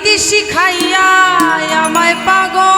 পিরিতি শিখাইয়া আমায় পাগল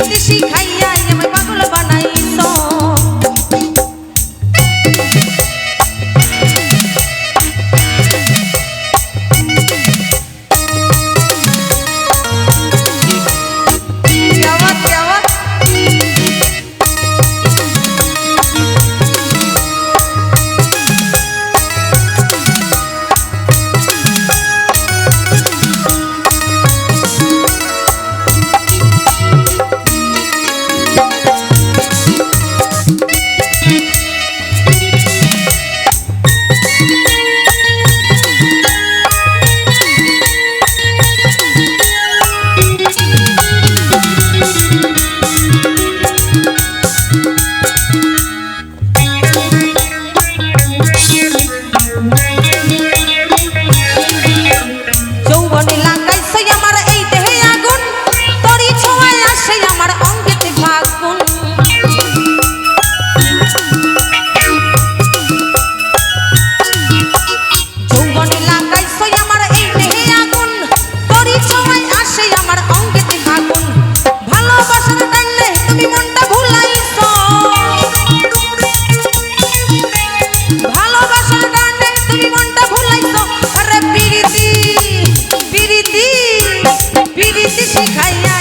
পিরিতি শিখাইয়া শিখাইয়া